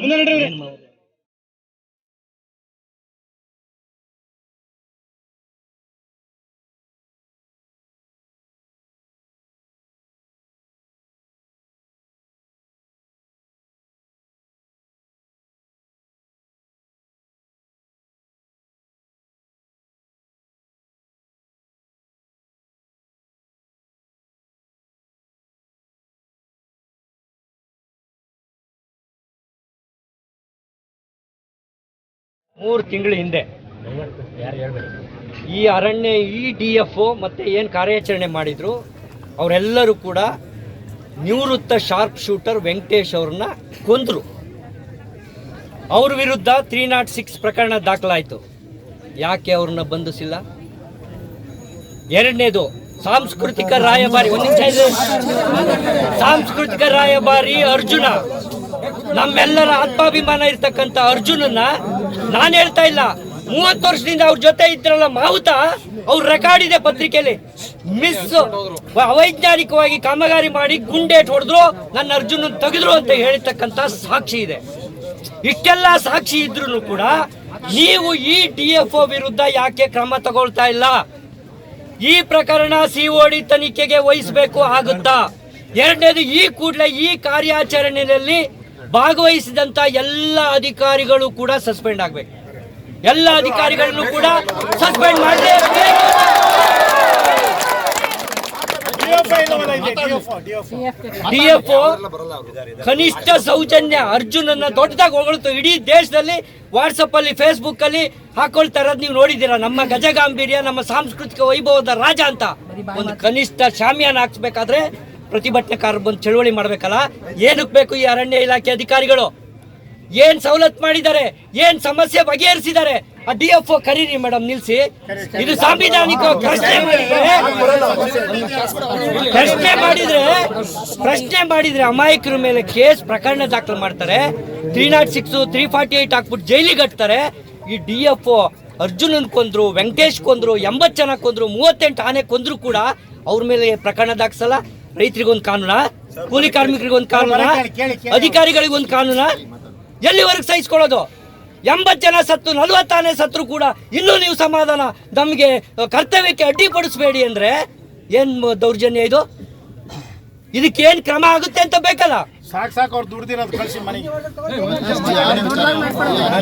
ಮುಂದೆ ಮೂರು ತಿಂಗಳ ಹಿಂದೆ. ಈ ಅರಣ್ಯ, ಈ ಡಿ ಎಫ್ ಮತ್ತೆ ಏನು ಕಾರ್ಯಾಚರಣೆ ಮಾಡಿದ್ರು, ಅವರೆಲ್ಲರೂ ಕೂಡ ನಿವೃತ್ತ ಶಾರ್ಪ್ ಶೂಟರ್ ವೆಂಕಟೇಶ್ ಅವ್ರನ್ನ ಕೊಂದ್ರು. ಅವ್ರ ವಿರುದ್ಧ ತ್ರೀ ನಾಟ್ ಸಿಕ್ಸ್ ಪ್ರಕರಣ ದಾಖಲಾಯಿತು. ಯಾಕೆ ಅವ್ರನ್ನ ಬಂಧಿಸಿಲ್ಲ? ಎರಡನೇದು, ಸಾಂಸ್ಕೃತಿಕ ರಾಯಭಾರಿ ಸಾಂಸ್ಕೃತಿಕ ರಾಯಭಾರಿ ಅರ್ಜುನ. ನಮ್ಮೆಲ್ಲರ ಆತ್ಮಾಭಿಮಾನ ಇರ್ತಕ್ಕಂಥ ಅರ್ಜುನನ್ನ ನಾನು ಹೇಳ್ತಾ ಇಲ್ಲ. ಮೂವತ್ತು ವರ್ಷದಿಂದ ಅವ್ರ ಜೊತೆ ಇದ್ರಲ್ಲ ಮಾವುತ, ಅವ್ರ ರೆಕಾರ್ಡ್ ಇದೆ ಪತ್ರಿಕೆಯಲ್ಲಿ ಮಿಸ್ ಅವೈಜ್ಞಾನಿಕವಾಗಿ ಕಾಮಗಾರಿ ಮಾಡಿ ಗುಂಡೇಟ್ ಹೊಡೆದ್ರು, ನನ್ನ ಅರ್ಜುನ ತೆಗೆದ್ರು ಅಂತ ಹೇಳ್ತಕ್ಕಂಥ ಸಾಕ್ಷಿ ಇದೆ. ಇಷ್ಟೆಲ್ಲ ಸಾಕ್ಷಿ ಇದ್ರು ಕೂಡ ನೀವು ಈ ಡಿ ಎಫ್ ವಿರುದ್ಧ ಯಾಕೆ ಕ್ರಮ ತಗೊಳ್ತಾ ಇಲ್ಲ? ಈ ಪ್ರಕರಣ ಸಿಒಡಿ ತನಿಖೆಗೆ ವಹಿಸಬೇಕು ಆಗುತ್ತಾ? ಎರಡನೇದು ಈ ಕೂಡಲೇ ಈ ಕಾರ್ಯಾಚರಣೆಯಲ್ಲಿ ಭಾಗವಹಿಸಿದಂತ ಎಲ್ಲ ಅಧಿಕಾರಿಗಳು ಕೂಡ ಸಸ್ಪೆಂಡ್ ಆಗಬೇಕು. ಎಲ್ಲ ಅಧಿಕಾರಿಗಳನ್ನು ಕೂಡ ಸಸ್ಪೆಂಡ್ ಮಾಡಲೇಬೇಕು ಡಿಎಫ್ಒ ಕನಿಷ್ಠ ಸೌಜನ್ಯ ಅರ್ಜುನನ್ನ ದೊಡ್ಡದಾಗಿ ಹೊಗಳ್ತು. ಇಡೀ ದೇಶದಲ್ಲಿ ವಾಟ್ಸಪ್ ಅಲ್ಲಿ ಫೇಸ್ಬುಕ್ ಅಲ್ಲಿ ಹಾಕೊಳ್ತಾ ಇರೋದು ನೀವು ನೋಡಿದ್ದೀರಾ? ನಮ್ಮ ಗಜಗಾಂಭೀರ್ಯ ನಮ್ಮ ಸಾಂಸ್ಕೃತಿಕ ವೈಭವದ ರಾಜ ಅಂತ. ಒಂದು ಕನಿಷ್ಠ ಶಾಮಿಯಾನ ಹಾಕ್ಸ್ಬೇಕಾದ್ರೆ ಪ್ರತಿಭಟನೆಕಾರರು ಬಂದು ಚಳುವಳಿ ಮಾಡ್ಬೇಕಲ್ಲ? ಏನಕ್ಕೆ ಬೇಕು ಈ ಅರಣ್ಯ ಇಲಾಖೆ ಅಧಿಕಾರಿಗಳು? ಏನ್ ಸವಲತ್ತು ಮಾಡಿದ್ದಾರೆ? ಏನ್ ಸಮಸ್ಯೆ ಬಗೆಹರಿಸಿದ್ದಾರೆ? ಆ ಡಿ ಎಫ್ ಕರೀರಿ ಮೇಡಮ್, ನಿಲ್ಸಿ. ಇದು ಸಾಂವಿಧಾನಿಕ ಪ್ರಶ್ನೆ ಮಾಡಿದ್ರೆ ಪ್ರಶ್ನೆ ಮಾಡಿದ್ರೆ ಪ್ರಶ್ನೆ ಮಾಡಿದ್ರೆ ಅಮಾಯಕರ ಮೇಲೆ ಕೇಸ್ ಪ್ರಕರಣ ದಾಖಲು ಮಾಡ್ತಾರೆ. Three not six, three forty eight ಹಾಕ್ಬಿಟ್ಟು ಜೈಲಿಗೆ ಕಟ್ತಾರೆ ಈ ಡಿ ಎಫ್ ಅರ್ಜುನನ್ ಕೊಂದ್ರು, ವೆಂಕಟೇಶ್ ಕೊಂದ್ರು, ಎಂಬತ್ತು ಜನ ಕೊಂದ್ರು, ಮೂವತ್ತೆಂಟು ಆನೆ ಕೊಂದ್ರು ಕೂಡ ಅವ್ರ ಮೇಲೆ ಪ್ರಕರಣ ದಾಖಸಲ್ಲ ರೈತರಿಗೊಂದು ಕಾನೂನ? ಕೂಲಿ ಕಾರ್ಮಿಕರಿಗೊಂದು ಕಾನೂನ? ಅಧಿಕಾರಿಗಳಿಗೊಂದು ಕಾನೂನ? ಎಲ್ಲಿವರೆಗೆ ಸಹಿಸ್ಕೊಳ್ಳೋದು? ಎಂಬತ್ತು ಜನ ಸತ್ತು ನಲ್ವತ್ತಾನೆ ಸತ್ರು ಕೂಡ ಇನ್ನೂ ನೀವು ಸಮಾಧಾನ ನಮಗೆ ಕರ್ತವ್ಯಕ್ಕೆ ಅಡ್ಡಿಪಡಿಸಬೇಡಿ ಅಂದ್ರೆ ಏನು ದೌರ್ಜನ್ಯ ಇದು? ಇದಕ್ಕೇನು ಕ್ರಮ ಆಗುತ್ತೆ ಅಂತ ಬೇಕಲ್ಲ? ಸಾಕ್ ಸಾಕು ಅವ್ರು ದುಡ್ದಿರೋದು ಕಳ್ಸಿ ಮನೆಗೆ.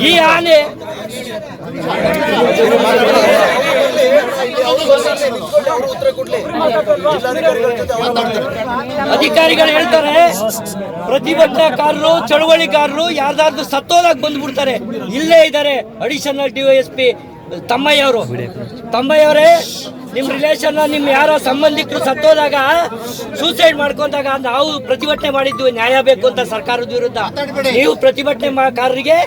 ಈ ಆನೆ ಅಧಿಕಾರಿಗಳು ಹೇಳ್ತಾರೆ, ಪ್ರತಿಭಟನಾಕಾರರು ಚಳುವಳಿಕಾರರು ಯಾರ್ದಾದ್ರು ಸತ್ತೋದಾಗ ಬಂದ್ಬಿಡ್ತಾರೆ. ಇಲ್ಲೇ ಇದ್ದಾರೆ additional D S P Thammaiah ಅವರು ತಮ್ಮಯ್ಯವರೇ, ನಿಮ್ ರಿಲೇಷನ್ ನಿಮ್ ಯಾರೋ ಸಂಬಂಧಿಕರು ಸತ್ತೋದಾಗ ಸೂಸೈಡ್ ಮಾಡ್ಕೊಂಡಾಗ ನಾವು ಪ್ರತಿಭಟನೆ ಮಾಡಿದ್ವಿ, ನ್ಯಾಯ ಬೇಕು ಅಂತ ಸರ್ಕಾರದ ವಿರುದ್ಧ. ನೀವು ಪ್ರತಿಭಟನೆ ಪ್ರತಿಭಟನೆಕಾರರಿಗೆ,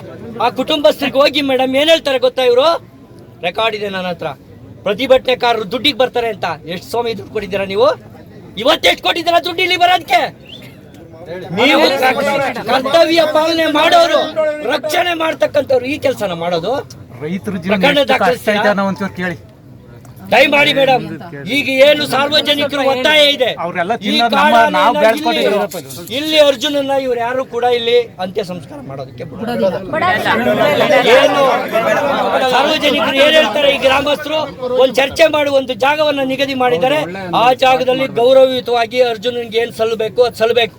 ಆ ಕುಟುಂಬಸ್ಥರಿಗೆ ಹೋಗಿ ಮೇಡಮ್ ಏನ್ ಹೇಳ್ತಾರೆ ಗೊತ್ತಾ ಇವರು? ರೆಕಾರ್ಡ್ ಇದೆ ನನ್ನ ಹತ್ರ. ಪ್ರತಿಭಟನೆಕಾರರು ದುಡ್ಡಿಗೆ ಬರ್ತಾರೆ ಅಂತ. ಎಷ್ಟು ಸ್ವಾಮಿ ದುಡ್ಡು ಕೊಟ್ಟಿದ್ದೀರಾ ನೀವು? ಇವತ್ತೆಷ್ಟು ಕೊಟ್ಟಿದ್ದೀರಾ ದುಡ್ಡು ಇಲ್ಲಿ ಬರೋದಕ್ಕೆ? ನೀವು ಕರ್ತವ್ಯ ಪಾಲನೆ ಮಾಡೋರು ರಕ್ಷಣೆ ಮಾಡ್ತಕ್ಕಂಥವ್ರು ಈ ಕೆಲಸನ ಮಾಡೋದು? ರೈತರು ಕೇಳಿ. ದಯಮಾಡಿ ಮೇಡಮ್ ಈಗ ಏನು ಸಾರ್ವಜನಿಕರು ಒತ್ತಾಯ ಇದೆ. ಅವ್ರೆಲ್ಲ ಈ ತಿನ್ನೋದು ನಮ್ಮ- ನಾವು ಇಲ್ಲಿ- ಅರ್ಜುನನ್ನ ಇವ್ರು ಯಾರು ಕೂಡ ಇಲ್ಲಿ ಅಂತ್ಯ ಸಂಸ್ಕಾರ ಮಾಡೋದಕ್ಕೆ. ಏನು ಸಾರ್ವಜನಿಕರು ಏನ್ ಹೇಳ್ತಾರೆ ಈ ಗ್ರಾಮಸ್ಥರು? ಒಂದು ಚರ್ಚೆ ಮಾಡಿ ಒಂದು ಜಾಗವನ್ನ ನಿಗದಿ ಮಾಡಿದ್ದಾರೆ. ಆ ಜಾಗದಲ್ಲಿ ಗೌರವಯುತವಾಗಿ ಅರ್ಜುನನ್ಗೆ ಏನ್ ಸಲ್ಲಬೇಕು ಅದು ಸಲ್ಲಬೇಕು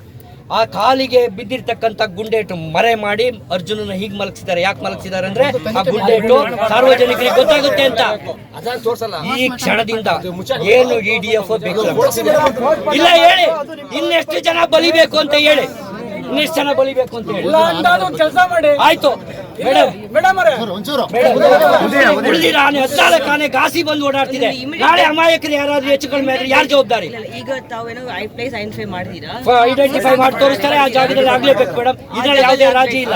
ಆ ಕಾಲಿಗೆ ಬಿದ್ದಿರ್ತಕ್ಕಂಥ ಗುಂಡೇಟು ಮರೆ ಮಾಡಿ ಅರ್ಜುನನ ಹೀಗ್ ಮಲಗಿಸಿದ್ದಾರೆ. ಯಾಕೆ ಮಲಗಿಸಿದ್ದಾರೆ ಅಂದ್ರೆ ಆ ಗುಂಡೇಟು ಸಾರ್ವಜನಿಕರಿಗೆ ಗೊತ್ತಾಗುತ್ತೆ ಅಂತ. ಈ ಕ್ಷಣದಿಂದ ಏನು ಇ ಡಿ ಎಫ್ ಬೇಕು ಇಲ್ಲ ಹೇಳಿ. ಇನ್ನೆಷ್ಟು ಜನ ಬಲಿಬೇಕು ಅಂತ ಹೇಳಿ. ಇನ್ನೆಷ್ಟು ಜನ ಬಲಿಬೇಕು ಅಂತ ಹೇಳಿ. ಕೆಲಸ ಮಾಡಿ. ಆಯ್ತು. ಮೇಡಮ್. ಕಾನೆ ಉಳಿದಿರ ಆನೆ ಹತ್ತಾಳಕ್ಕೆ ಆನೆ ಗಾಸಿ ಬಂದು ಓಡಾಡ್ತಿದೆ. ನಾಳೆ ಅಮಾಯಕರು ಯಾರಾದ್ರೂ ಹೆಚ್ಚು ಕಡಿಮೆ ಆದ್ರೆ ಯಾರು ಜವಾಬ್ದಾರಿ? ಈಗ ತಾವೇನೋ ಐ ಪ್ಲೇಸ್ ಐಡೆಂಟಿಫೈ ಮಾಡಿದೀರಾ ಐಡೆಂಟಿಫೈ ಮಾಡಿ ತೋರಿಸ್ತಾರೆ ಆ ಜಾಗದಲ್ಲಿ ಆಗ್ಲೇಬೇಕು ಮೇಡಮ್. ಇದ್ರಲ್ಲಿ ಯಾವುದೇ ರಾಜಿ ಇಲ್ಲ.